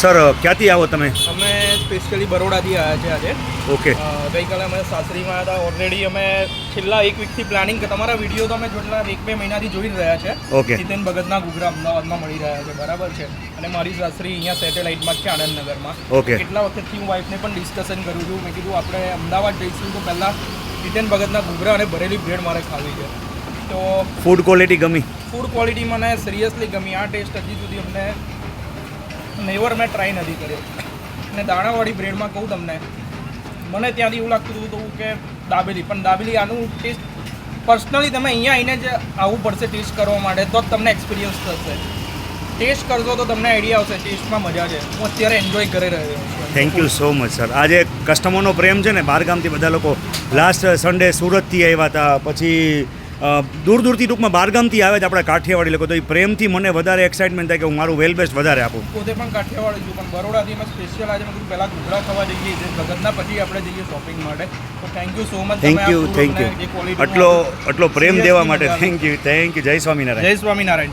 Sir ક્યાંથી આવો તમે? અમે સ્પેશિયલી બરોડાથી આવ્યા છે આજે. ઓકે. ગઈકાલે અમે સાસરીમાં આવ્યા હતા. ઓલરેડી અમે છેલ્લા એક વીકથી પ્લાનિંગ તમારા વીડિયો તો અમે જેટલા એક બે મહિનાથી જોઈ રહ્યા છે. ઓકે. જીતેન ભગતના ઘૂઘરા અમદાવાદમાં મળી રહ્યા છે. બરાબર છે. અને મારી સાસરી અહીંયા સેટેલાઇટમાં છે આનંદનગરમાં. ઓકે. કેટલા વખતથી હું વાઈફને પણ ડિસ્કશન કરું છું. મેં કીધું આપણે અમદાવાદ જઈશું તો પહેલાં જીતેન ભગતના ઘૂઘરા અને ભરેલી બ્રેડ મારે ખાવી છે. તો ફૂડ ક્વોલિટી ગમી? ફૂડ ક્વોલિટી મને સિરિયસલી ગમી. આ ટેસ્ટ હજી સુધી અમને નેવર મેં ટ્રાય નથી કર્યો. અને દાણાવાળી બ્રેડમાં કહું તમને, મને ત્યાંથી એવું લાગતું હતું કે દાબેલી, પણ દાબેલી આનું ટેસ્ટ પર્સનલી તમે અહીંયા આવીને જ આવવું પડશે ટેસ્ટ કરવા માટે, તો જ તમને એક્સપિરિયન્સ થશે. ટેસ્ટ કરશો તો તમને આઈડિયા આવશે ટેસ્ટમાં મજા છે. હું અત્યારે એન્જોય કરી રહ્યો છું. Thank you so much sir આજે કસ્ટમરનો પ્રેમ છે ને, બહારગામથી બધા લોકો લાસ્ટ સન્ડે સુરતથી આવ્યા હતા, પછી દૂર દૂરથી ટૂંકમાં બારગામથી આવે છે આપણા કાઠિયાવાડી લોકો. તો એ પ્રેમથી મને વધારે એક્સાઇટમેન્ટ થાય કે હું મારું વેલ બેસ્ટ વધારે આપું. પોતે પણ કાઠિયાવાડી છું પણ બરોડાથી અમે સ્પેશિયલ આજે મેં પહેલાં ઘૂઘરા ખાવા જઈએ છીએ લગ્નના પછી આપણે જઈએ શોપિંગ માટે. તો thank you so much thank you thank you આટલો આટલો પ્રેમ દેવા માટે થેન્ક યુ થેન્ક યુ જય સ્વામિનારાયણ. જય સ્વામિનારાયણ.